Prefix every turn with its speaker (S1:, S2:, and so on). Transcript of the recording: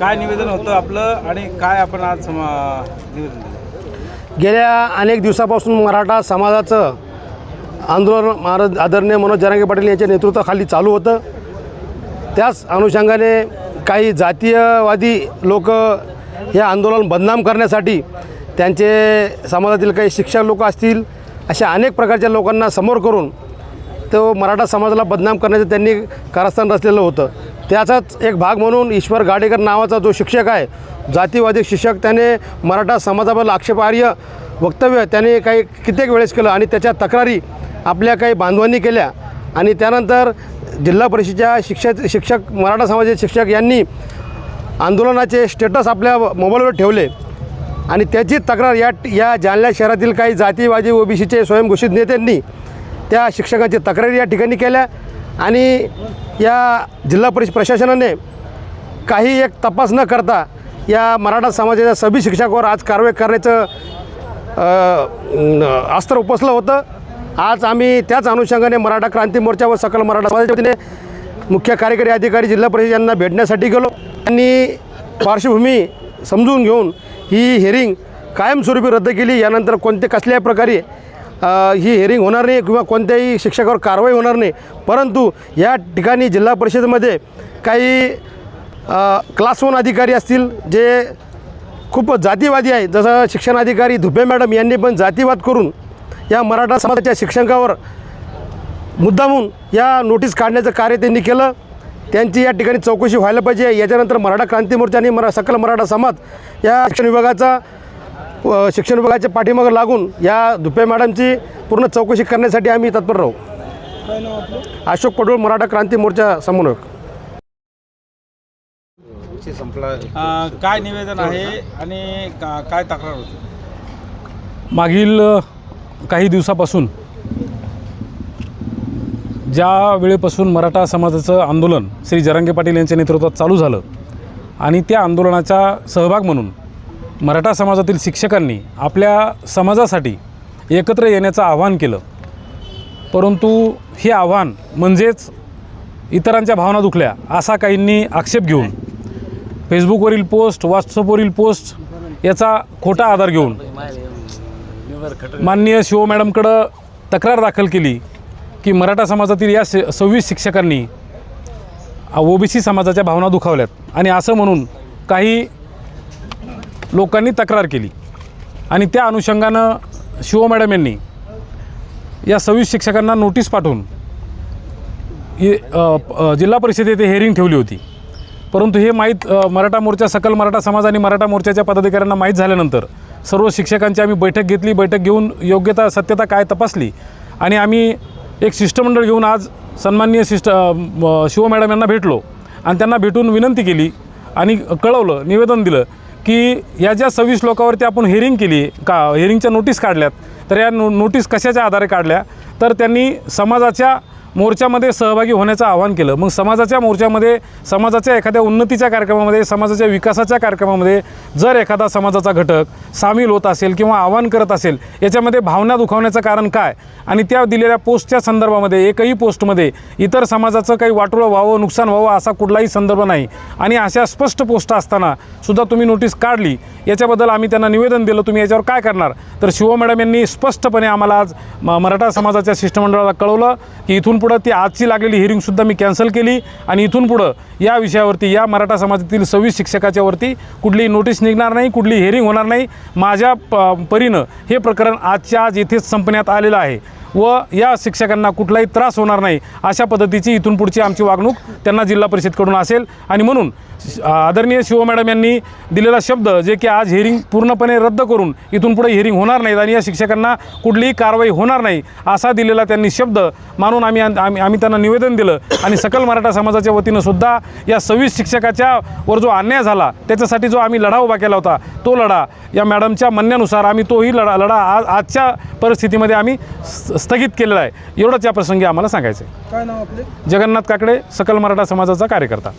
S1: काय निवेदन होतं आपलं आणि काय आपण आज समा निवेदन दिलं?
S2: गेल्या अनेक दिवसापासून मराठा समाजाचं आंदोलन महाराज आदरणीय मनोज जरांगे पाटील यांच्या नेतृत्वाखाली चालू होतं. त्याच अनुषंगाने काही जातीयवादी लोक हे आंदोलन बदनाम करण्यासाठी त्यांचे समाजातील काही शिक्षक लोक असतील अशा अनेक प्रकारच्या लोकांना समोर करून तो मराठा समाजाला बदनाम करण्याचं त्यांनी कारस्थान रचलेलं होतं. त्याचाच एक भाग म्हणून ईश्वर गाडेकर नावाचा जो शिक्षक आहे जातीवादी शिक्षक त्याने मराठा समाजाबद्दल आक्षेपार्ह वक्तव्य त्याने काही कित्येक वेळेस केलं आणि त्याच्या तक्रारी आपल्या काही बांधवांनी केल्या. आणि त्यानंतर जिल्हा परिषदेच्या शिक्षक शिक्षक मराठा समाजाचे शिक्षक यांनी आंदोलनाचे स्टेटस आपल्या मोबाईलवर ठेवले. आणि त्याची तक्रार या या जालना शहरातील काही जातीवादी ओबीसीचे स्वयंघोषित नेत्यांनी त्या शिक्षकांची तक्रारी या ठिकाणी केल्या. आणि या जिल्हा परिषद प्रशासनाने काही एक तपास न करता या मराठा समाजाच्या सभी शिक्षकावर आज कारवाई करण्याचं अस्त्र उपसलं होतं. आज आम्ही त्याच अनुषंगाने मराठा क्रांती मोर्चा व सकल मराठा समाजाच्या वतीने मुख्य कार्यकारी अधिकारी जिल्हा परिषद यांना भेटण्यासाठी गेलो. आणि पार्श्वभूमी समजून घेऊन ही हेरिंग कायमस्वरूपी रद्द केली. यानंतर कोणते कसल्याही प्रकारे ही हेरिंग होणार नाही किंवा कोणत्याही शिक्षकावर कारवाई होणार नाही. परंतु या ठिकाणी जिल्हा परिषदेमध्ये काही क्लास वन अधिकारी असतील जे खूप जातीवादी आहे. जसं शिक्षणाधिकारी धुपे मॅडम यांनी पण जातीवाद करून या मराठा समाजाच्या शिक्षकावर मुद्दामून या नोटीस काढण्याचं कार्य त्यांनी केलं. त्यांची या ठिकाणी चौकशी व्हायला पाहिजे. याच्यानंतर मराठा क्रांती मोर्चा आणि मरा सकल मराठा समाज या शिक्षण विभागाचा शिक्षण विभागाच्या पाठीमागं लागून या धुपे मॅडमची पूर्ण चौकशी करण्यासाठी आम्ही तत्पर राहू. अशोक पडोळ मराठा क्रांती मोर्चा समन्वयक.
S1: काय निवेदन आहे आणि का काय तक्रार होती?
S3: मागील काही दिवसापासून ज्या वेळेपासून मराठा समाजाचं आंदोलन श्री जरांगे पाटील यांच्या नेतृत्वात चालू झालं आणि त्या आंदोलनाचा सहभाग म्हणून मराठा समाजातील शिक्षकांनी आपल्या समाजासाठी एकत्र येण्याचं आव्हान केलं. परंतु हे आव्हान म्हणजेच इतरांच्या भावना दुखल्या असा काहींनी आक्षेप घेऊन फेसबुकवरील पोस्ट व्हॉट्सअपवरील पोस्ट याचा खोटा आधार घेऊन माननीय शिव मॅडमकडं तक्रार दाखल केली की मराठा समाजातील या सव्वीस शिक्षकांनी ओबीसी समाजाच्या भावना दुखावल्यात. आणि असं म्हणून काही लोकांनी तक्रार केली. आणि त्या अनुषंगानं शिव मॅडम यांनी या सव्वीस शिक्षकांना नोटीस पाठवून जिल्हा परिषद येथे हेअरिंग ठेवली होती. परंतु हे माहीत मराठा मोर्चा सकल मराठा समाज आणि मराठा मोर्चाच्या पदाधिकाऱ्यांना माहीत झाल्यानंतर सर्व शिक्षकांची आम्ही बैठक घेतली. बैठक घेऊन योग्यता सत्यता काय तपासली. आणि आम्ही एक शिष्टमंडळ घेऊन आज सन्माननीय शिष्ट शिव मॅडम यांना भेटलो. आणि त्यांना भेटून विनंती केली आणि कळवलं निवेदन दिलं की या ज्या सव्वीस लोकांवरती आपण हेअरिंग केली का हेअरिंगच्या नोटीस काढल्यात तर या नो नोटीस कशाच्या आधारे काढल्या? तर त्यांनी समाजाच्या मोर्चामध्ये सहभागी होण्याचं आवाहन केलं. मग समाजाच्या मोर्चामध्ये समाजाच्या एखाद्या उन्नतीच्या कार्यक्रमामध्ये समाजाच्या विकासाच्या कार्यक्रमामध्ये जर एखादा समाजाचा घटक सामील होत असेल किंवा आवाहन करत असेल याच्यामध्ये भावना दुखावण्याचं कारण काय? आणि त्या दिलेल्या पोस्टच्या संदर्भामध्ये एकही पोस्टमध्ये इतर समाजाचं काही वाटोळं व्हावं नुकसान व्हावं असा कुठलाही संदर्भ नाही. आणि अशा स्पष्ट पोस्ट असताना सुद्धा तुम्ही नोटीस काढली. याच्याबद्दल आम्ही त्यांना निवेदन दिलं. तुम्ही याच्यावर काय करणार? तर शिव मॅडम यांनी स्पष्टपणे आम्हाला आज म मराठा समाजाच्या शिष्टमंडळाला कळवलं की इथून पुढं ती आजची लागलेली हिअरिंगसुद्धा मी कॅन्सल केली. आणि इथून पुढं या विषयावरती या मराठा समाजातील सव्वीस शिक्षकाच्यावरती कुठलीही नोटीस निघणार नाही कुठली हिअरिंग होणार नाही. माझ्या प परीनं हे प्रकरण आजच्या आज येथेच संपण्यात आलेलं आहे. व या शिक्षकांना कुठलाही त्रास होणार नाही अशा पद्धतीची इथून पुढची आमची वागणूक त्यांना जिल्हा परिषदकडून असेल. आणि म्हणून आदरणीय शिव मॅडम यांनी दिलेला शब्द जे की आज हिअरिंग पूर्णपणे रद्द करून इथून पुढे हिअरिंग होणार नाहीत आणि या शिक्षकांना कुठलीही कारवाई होणार नाही असा दिलेला त्यांनी शब्द मानून आम्ही आम्ही आम्ही त्यांना निवेदन दिलं आणि सकल मराठा समाजाच्या वतीनं सुद्धा या सव्वीस शिक्षकाच्या वर जो अन्याय झाला त्याच्यासाठी जो आम्ही लढा उभा केला होता तो लढा या मॅडमच्या म्हणण्यानुसार आम्ही तोही लढा लढा आज आजच्या परिस्थितीमध्ये आम्ही स्थगित केलेला आहे. एवढंच या प्रसंगी आम्हाला सांगायचं आहे
S1: काय नाव आपले?
S3: जगन्नाथ काकडे सकल मराठा समाजाचा कार्यकर्ता.